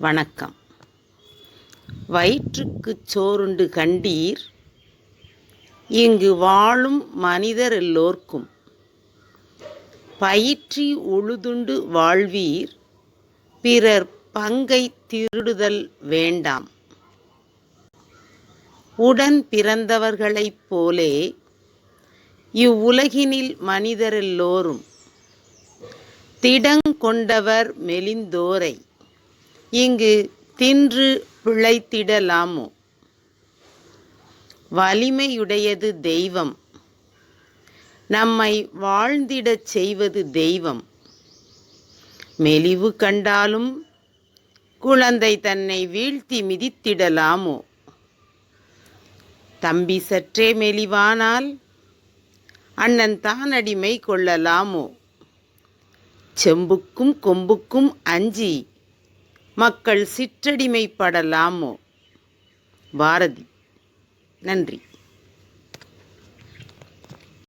வணக்கம். வயிற்றுக்குச் சோறுண்டு கண்டீர் இங்கு வாழும் மனிதர் எல்லோர்க்கும். பயிற்றி உழுதுண்டு வாழ்வீர் பிறர் பங்கை திருடுதல் வேண்டாம். உடன் பிறந்தவர்களைப் போலே இவ்வுலகினில் மனிதரெல்லோரும் திடங்கொண்டவர் மெலிந்தோரை. இங்கு தின்று பிழைத்திடலாமோ? வலிமையுடையது தெய்வம். நம்மை வாழ்ந்திடச் செய்வது தெய்வம். மெலிவு கண்டாலும் குழந்தை தன்னை வீழ்த்தி மிதித்திடலாமோ? தம்பி சற்றே மெலிவானால் அண்ணன் தான் அடிமை கொள்ளலாமோ? செம்புக்கும் கொம்புக்கும் அஞ்சி மக்கள் சிற்றடிமைப்படலாமோ? பாரதி நன்றி.